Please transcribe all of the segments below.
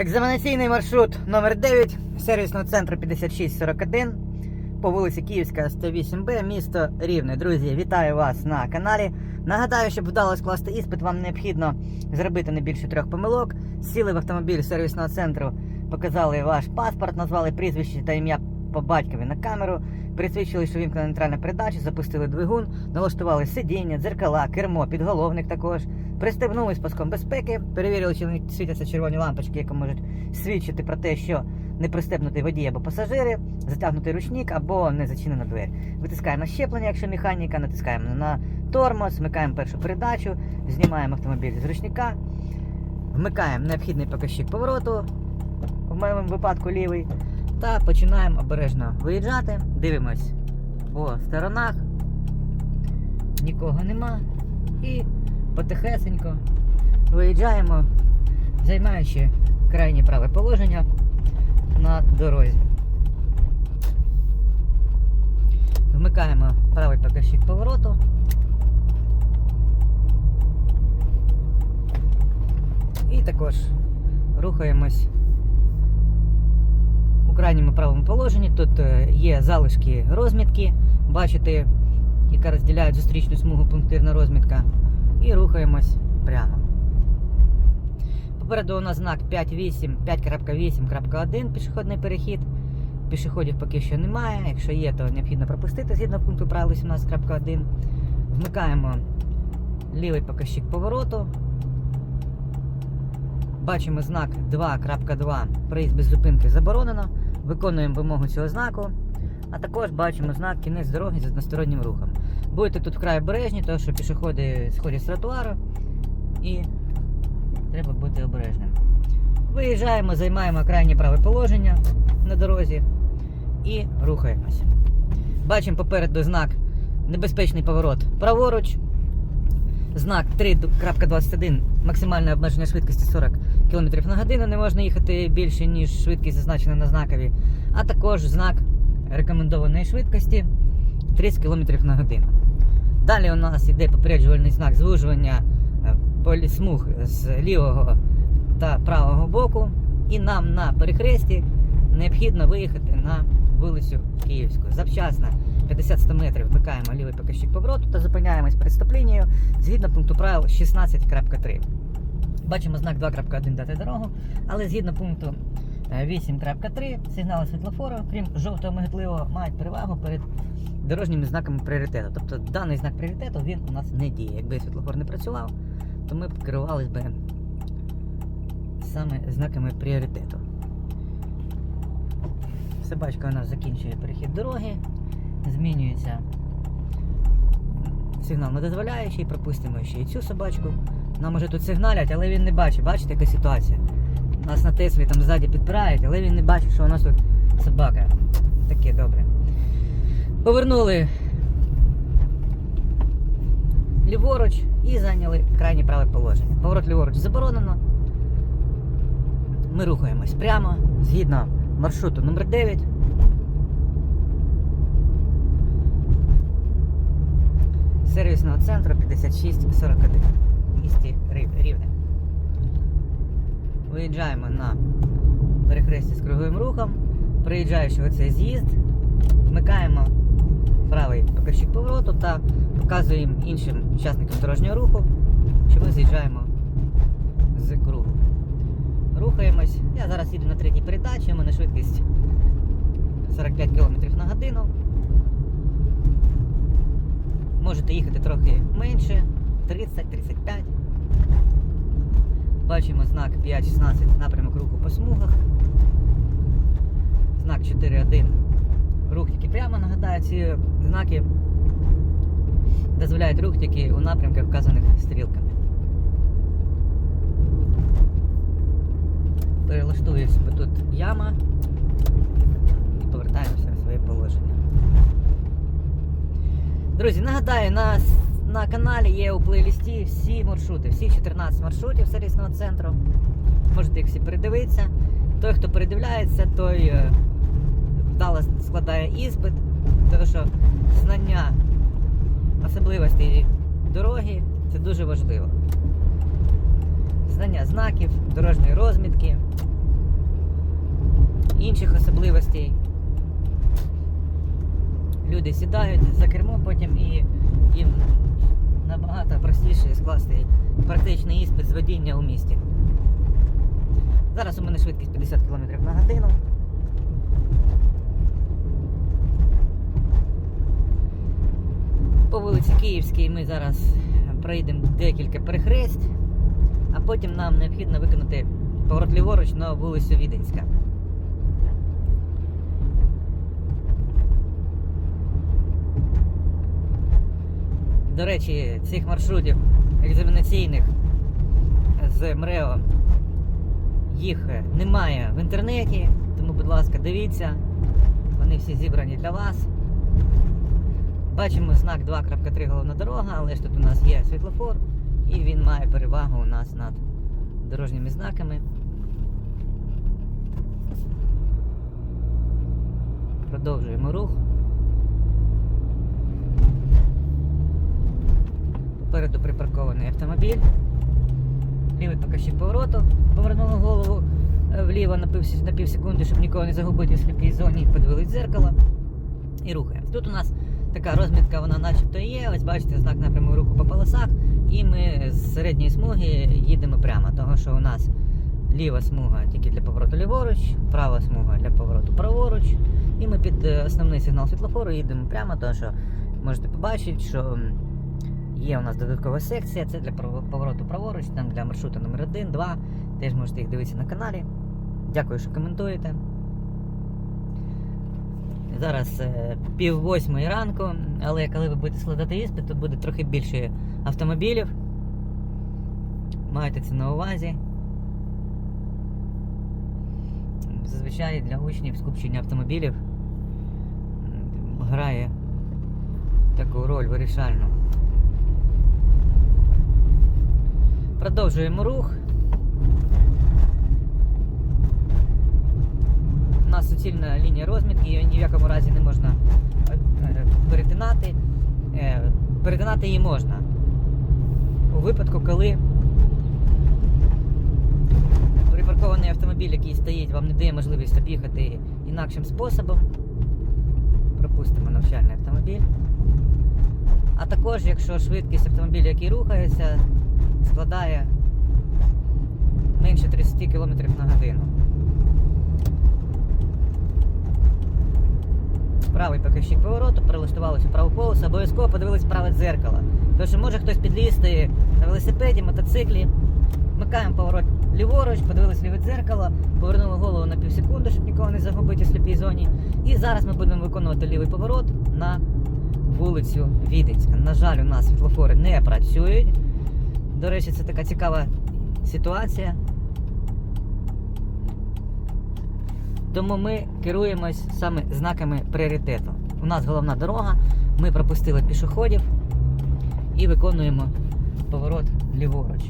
Екзаменаційний маршрут номер 9 сервісного центру 5641 по вулиці Київська, 108Б, місто Рівне. Друзі, вітаю вас на каналі. Нагадаю, щоб вдало скласти іспит, вам необхідно зробити не більше трьох помилок. Сіли в автомобіль сервісного центру, показали ваш паспорт, назвали прізвище та ім'я по батькові на камеру, пересвідчили, що вімкнена нейтральна передача, запустили двигун, налаштували сидіння, дзеркала, кермо, підголовник також. Пристебнулись паском безпеки, перевірили, чи не світяться червоні лампочки, які можуть свідчити про те, що не пристебнутий водій або пасажири, затягнутий ручник або не зачинена двері. Витискаємо щеплення, якщо механіка, натискаємо на тормоз, вмикаємо першу передачу, знімаємо автомобіль з ручника, вмикаємо необхідний показчик повороту, в моєму випадку лівий, та починаємо обережно виїжджати, дивимось по сторонах, нікого нема. І потихесенько виїжджаємо, займаючи крайнє праве положення на дорозі. Вмикаємо правий показчик повороту. І також рухаємось крайньому правому положенні. Тут е, є залишки розмітки, бачите, яка розділяє зустрічну смугу пунктирна розмітка. І рухаємось прямо. Попереду у нас знак 5.8, 5.8.1 пішохідний перехід. Пішоходів поки що немає. Якщо є, то необхідно пропустити згідно пункту правил 18.1. Вмикаємо лівий показчик повороту. Бачимо знак 2.2. Проїзд без зупинки заборонено. Виконуємо вимогу цього знаку. А також бачимо знак кінець дороги з одностороннім рухом. Будете тут вкрай обережні, тому що пішоходи сходять з тротуару і треба бути обережним. Виїжджаємо, займаємо крайнє праве положення на дорозі і рухаємося. Бачимо попереду знак небезпечний поворот праворуч. Знак 3.21 максимальне обмеження швидкості 40 км на годину. Не можна їхати більше, ніж швидкість зазначена на знакові. А також знак рекомендованої швидкості 30 км на годину. Далі у нас йде попереджувальний знак звужування е, полісмуг з лівого та правого боку. І нам на перехресті необхідно виїхати на вулицю Київську. Завчасно 50-100 метрів вмикаємо лівий показчик повороту та зупиняємось перед стоп-лінією згідно пункту правил 16.3. Бачимо знак 2.1 дати дорогу, але згідно пункту е, 8.3 сигнали світлофору, крім жовтого миготливого, мають перевагу перед дорожніми знаками пріоритету. Тобто даний знак пріоритету він у нас не діє. Якби світлофор не працював, то ми б керувалися би саме знаками пріоритету. Собачка у нас закінчує перехід дороги, змінюється сигнал недозволяючий, пропустимо ще і цю собачку. Нам уже тут сигналять, але він не бачить. Бачите, яка ситуація? Нас на Теслі там ззаді підпирають, але він не бачить, що у нас тут собака. Таке добре. Повернули ліворуч і зайняли крайнє праве положення. Поворот ліворуч заборонено. Ми рухаємось прямо згідно маршруту номер 9 сервісного центру 5641 в місті Рівне. Виїжджаємо на перехресті з круговим рухом, приїжджаючи в оцей з'їзд, вмикаємо правий показчик повороту та показуємо іншим учасникам дорожнього руху, що ми з'їжджаємо з кругу. Рухаємось. Я зараз їду на третій передачі, у мене швидкість 45 км на годину. Можете їхати трохи менше, 30-35. Бачимо знак 5.16 напрямок руху по смугах. Знак 4.1 рух тільки прямо. Нагадаю, ці знаки дозволяють рух тільки у напрямках, вказаних стрілками. Перелаштуюсь, бо тут яма і повертаємося в своє положення. Друзі, нагадаю, на, с- на каналі є у плейлісті всі маршрути, всі 14 маршрутів сервісного центру. Можете їх всі передивитися. Той, хто передивляється, той е, вдало складає іспит, тому що знання особливостей дороги це дуже важливо. Знання знаків, дорожньої розмітки, інших особливостей. Люди сідають за кермо потім і їм набагато простіше скласти практичний іспит з водіння у місті. Зараз у мене швидкість 50 км на годину. По вулиці Київській ми зараз пройдемо декілька перехресть, а потім нам необхідно виконати поворот ліворуч на вулицю Віденська. До речі, цих маршрутів екзаменаційних з МРЕО їх немає в інтернеті, тому, будь ласка, дивіться. Вони всі зібрані для вас. Бачимо знак 2.3 головна дорога, але ж тут у нас є світлофор, і він має перевагу у нас над дорожніми знаками. Продовжуємо рух. Попереду припаркований автомобіль. Лівий покажчик повороту. Повернули голову е, вліво на пів, на пів секунди, щоб нікого не загубити в сліпій зоні, подивились дзеркало і рухаємось. Тут у нас така розмітка, вона начебто є. Ось бачите, знак напряму руху по полосах. І ми з середньої смуги їдемо прямо, того що у нас ліва смуга тільки для повороту ліворуч, права смуга для повороту праворуч. І ми під е, основний сигнал світлофору їдемо прямо, тому що можете побачити, що є у нас додаткова секція, це для повороту праворуч, там для маршруту номер 1, 2. Теж можете їх дивитися на каналі. Дякую, що коментуєте. Зараз е, пів восьмої ранку, але коли ви будете складати іспит, тут буде трохи більше автомобілів. Майте це на увазі. Зазвичай для учнів скупчення автомобілів грає таку роль вирішальну. Продовжуємо рух. У нас суцільна лінія розмітки, її ні в якому разі не можна е, е, перетинати. Е, Перетинати її можна. У випадку, коли припаркований автомобіль, який стоїть, вам не дає можливість об'їхати інакшим способом. Пропустимо навчальний автомобіль. А також, якщо швидкість автомобіля, який рухається, складає менше 30 км на годину. Правий показчик повороту, перелаштувалися в праву полосу, обов'язково подивились праве дзеркало. Тому що може хтось підлізти на велосипеді, мотоциклі. Вмикаємо поворот ліворуч, подивились ліве дзеркало, повернули голову на пів секунди, щоб нікого не загубити у сліпій зоні. І зараз ми будемо виконувати лівий поворот на вулицю Віденська. На жаль, у нас світлофори не працюють. До речі, це така цікава ситуація. Тому ми керуємось саме знаками пріоритету. У нас головна дорога, ми пропустили пішоходів і виконуємо поворот ліворуч.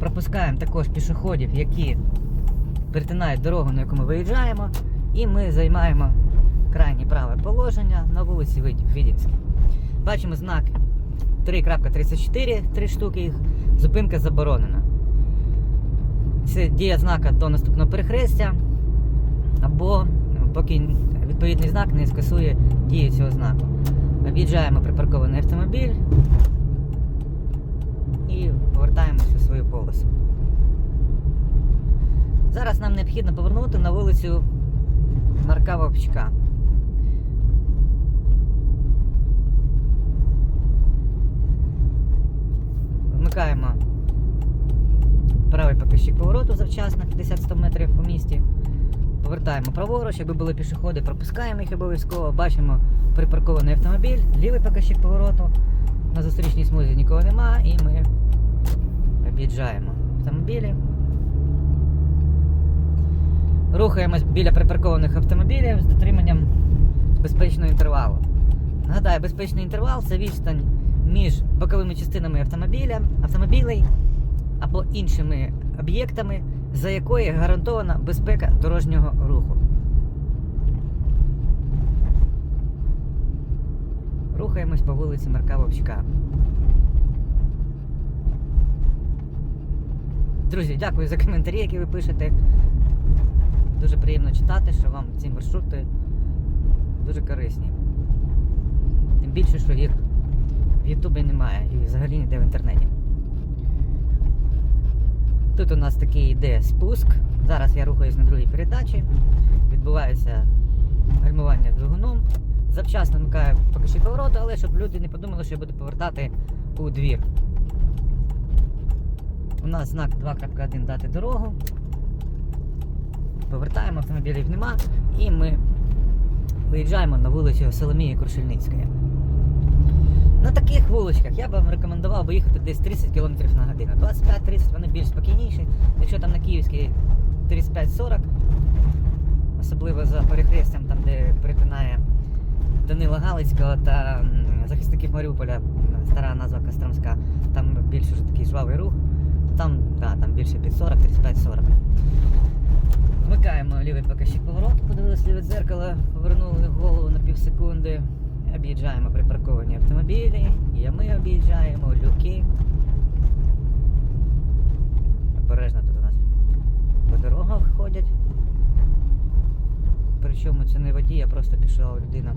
Пропускаємо також пішоходів, які перетинають дорогу, на яку ми виїжджаємо, і ми займаємо крайнє праве положення на вулиці Від- Відінській. Бачимо знак 3.34, три штуки їх, зупинка заборонена. Це дія знака до наступного перехрестя, або поки відповідний знак не скасує дію цього знаку. Об'їжджаємо припаркований автомобіль і повертаємося у свою полосу. Зараз нам необхідно повернути на вулицю Марка Вовчка. Вмикаємо правий показчик повороту завчасно 50-100 метрів у місті. Повертаємо праворуч, якби були пішоходи, пропускаємо їх обов'язково. Бачимо припаркований автомобіль, лівий показчик повороту. На зустрічній смузі нікого нема, і ми об'їжджаємо автомобілі. Рухаємось біля припаркованих автомобілів з дотриманням безпечного інтервалу. Нагадаю, безпечний інтервал це відстань між боковими частинами автомобіля, автомобілей або іншими об'єктами, за якої гарантована безпека дорожнього руху. Рухаємось по вулиці Марка Вовчка. Друзі, дякую за коментарі, які ви пишете. Дуже приємно читати, що вам ці маршрути дуже корисні. Тим більше, що їх в Ютубі немає і взагалі ніде в інтернеті. Тут у нас такий йде спуск. Зараз я рухаюсь на другій передачі. Відбувається гальмування двигуном. Завчасно вмикаю що повороту, але щоб люди не подумали, що я буду повертати у двір. У нас знак 2.1 дати дорогу. Повертаємо, автомобілів нема, і ми виїжджаємо на вулицю Соломії Крушельницької. На таких вуличках я б вам рекомендував би їхати десь 30 км на годину. 25-30 вони більш спокійніші. Якщо там на Київській 35-40, особливо за перехрестям, там де перетинає Данила Галицького та захисників Маріуполя, стара назва Костромська, там більш уже такий жвавий рух. Там, да, там більше під 40, 35-40. Вмикаємо лівий покажчик поворот, подивилися ліве дзеркало, повернули голову на пів секунди, об'їжджаємо припарковані автомобілі, ями об'їжджаємо, люки. Обережно тут у нас по дорогах ходять. Причому це не водій, а просто пішла людина.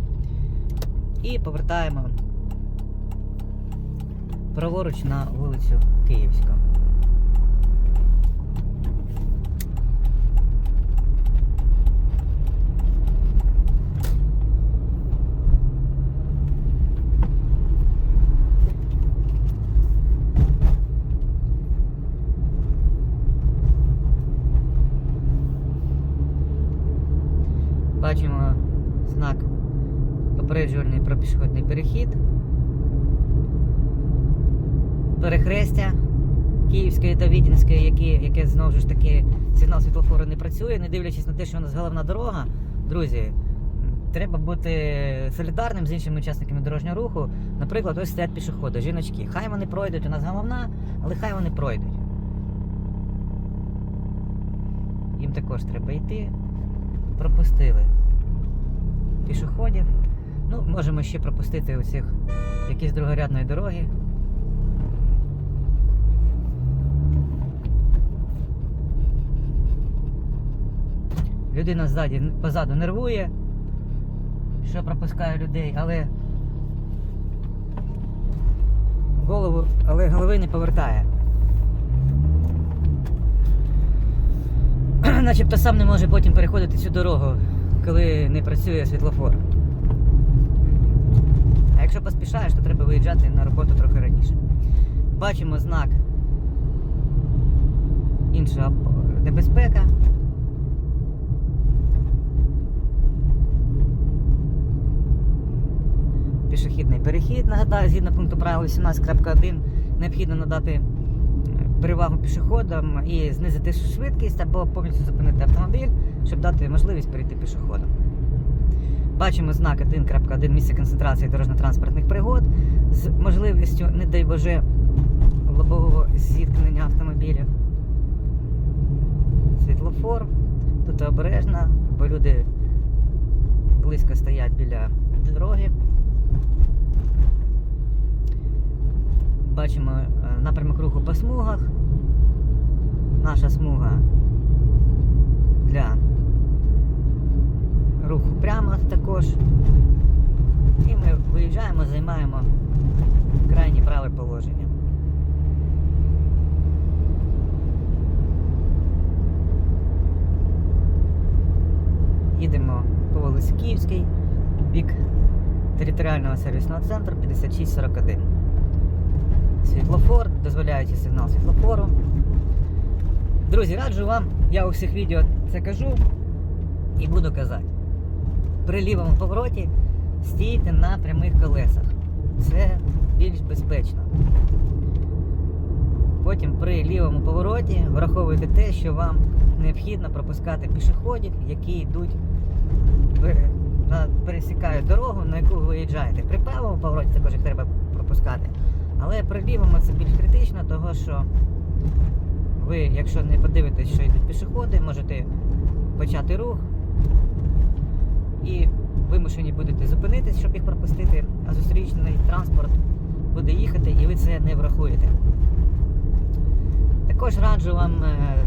І повертаємо праворуч на вулицю Київську. Бачимо знак попереджувальний про пішохідний перехід. Перехрестя Київської та Відінської, які, яке знову ж таки сигнал світлофору не працює, не дивлячись на те, що у нас головна дорога, друзі, треба бути солідарним з іншими учасниками дорожнього руху. Наприклад, ось стоять пішоходи, жіночки. Хай вони пройдуть, у нас головна, але хай вони пройдуть. Їм також треба йти. Пропустили пішоходів. Ну, можемо ще пропустити усіх якісь другорядної дороги. Людина ззаді, позаду нервує, що пропускає людей, але голову, але голови не повертає. Начебто сам не може потім переходити цю дорогу, коли не працює світлофор. А якщо поспішаєш, то треба виїжджати на роботу трохи раніше. Бачимо знак інша небезпека. Пішохідний перехід, нагадаю, згідно пункту правил 18.1 необхідно надати е, перевагу пішоходам і знизити швидкість або повністю зупинити автомобіль, щоб дати можливість перейти пішоходам. Бачимо знак 1.1 місце концентрації дорожньо-транспортних пригод з можливістю, не дай Боже, лобового зіткнення автомобілів. Світлофор. Тут обережно, бо люди близько стоять біля дороги. Бачимо е, напрямок руху по смугах. Наша смуга для руху прямо також. І ми виїжджаємо, займаємо крайнє праве положення. Їдемо по вулиці Київській, бік територіального сервісного центру 5641. Світлофор, дозволяючи сигнал світлофору. Друзі, раджу вам, я у всіх відео це кажу і буду казати. При лівому повороті стійте на прямих колесах. Це більш безпечно. Потім при лівому повороті враховуйте те, що вам необхідно пропускати пішоходів, які йдуть, пересікають дорогу, на яку ви виїжджаєте. При правому повороті також їх треба пропускати. Але при лівому це більш критично, того що ви, якщо не подивитесь, що йдуть пішоходи, можете почати рух і вимушені будете зупинитись, щоб їх пропустити, а зустрічний транспорт буде їхати і ви це не врахуєте. Також раджу вам е,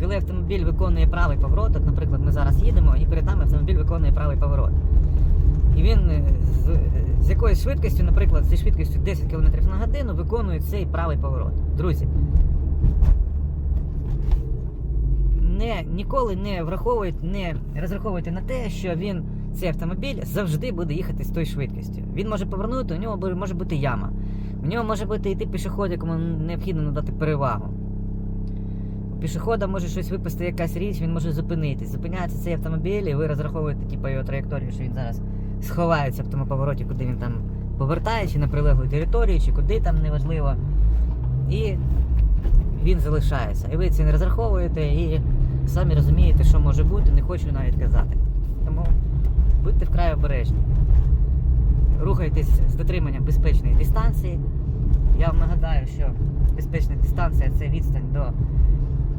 коли автомобіль виконує правий поворот, от, наприклад, ми зараз їдемо, і перед нами автомобіль виконує правий поворот. І він е, з, з якоюсь швидкістю, наприклад, зі швидкістю 10 км на годину виконує цей правий поворот. Друзі, не, ніколи не враховуйте, не розраховуйте на те, що він, цей автомобіль, завжди буде їхати з тою швидкістю. Він може повернути, у нього може бути яма. У нього може бути йти пішоход, якому необхідно надати перевагу. У пішохода може щось випасти якась річ, він може зупинитись. Зупиняється цей автомобіль, і ви розраховуєте типу, його траєкторію, що він зараз сховається в тому повороті, куди він там повертає, чи на прилеглу територію, чи куди там неважливо. І він залишається. І ви це не розраховуєте і самі розумієте, що може бути, не хочу навіть казати. Тому будьте вкрай обережні. Рухайтесь з дотриманням безпечної дистанції. Я вам нагадаю, що безпечна дистанція це відстань до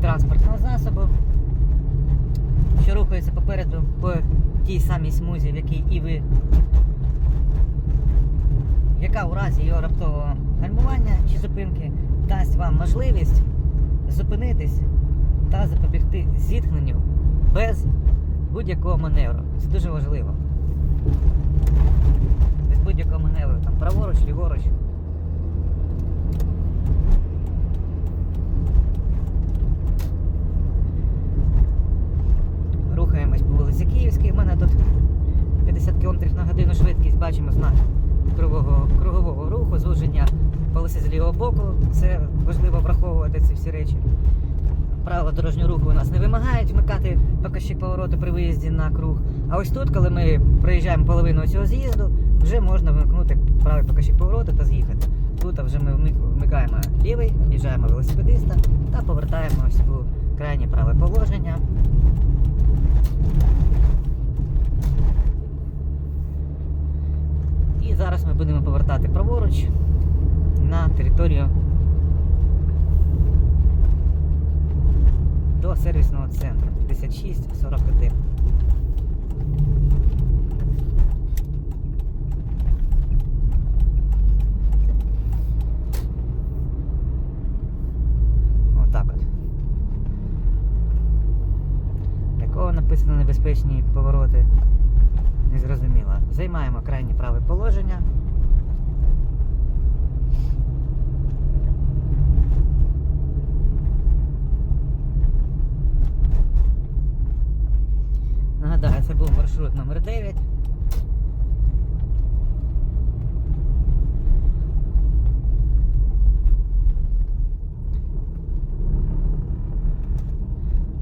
транспортного засобу, що рухається попереду по тій самій смузі, в якій і ви, яка у разі його раптового гальмування чи зупинки дасть вам можливість зупинитись та запобігти зіткненню без будь-якого маневру. Це дуже важливо. Без будь-якого маневру, там праворуч, ліворуч. Рухаємось по вулиці Київській. У мене тут 50 км на годину швидкість, бачимо знак кругового, кругового руху, звуження полоси з лівого боку. Це важливо враховувати ці всі речі. Правила дорожнього руху у нас не вимагають вмикати показчик повороту при виїзді на круг. А ось тут, коли ми проїжджаємо половину цього з'їзду, вже можна вимкнути правий показчик повороту та з'їхати. Тут вже ми вмикаємо лівий, об'їжджаємо велосипедиста та повертаємось у крайнє праве положення. І зараз ми будемо повертати праворуч на територію до сервісного центру 5641. Отак от. Написано небезпечні повороти? Незрозуміло. Займаємо крайнє праве положення. Нагадаю, це був маршрут номер 9.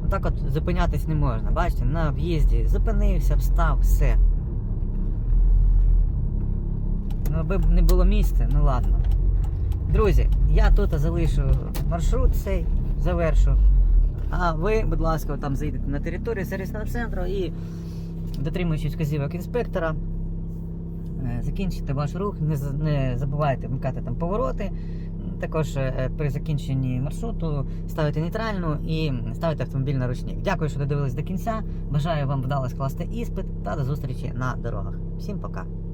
Отак от зупинятись не можна. Бачите, на в'їзді зупинився, встав, все. Ну, аби не було місця, ну ладно. Друзі, я тут залишу маршрут цей, завершу. А ви, будь ласка, там зайдете на територію сервісного центру і, дотримуючись вказівок інспектора, е, закінчите ваш рух, не, забувайте вмикати там повороти. Також е, при закінченні маршруту ставити нейтральну і ставити автомобіль на ручник. Дякую, що додивились до кінця. Бажаю вам вдало скласти іспит та до зустрічі на дорогах. Всім пока!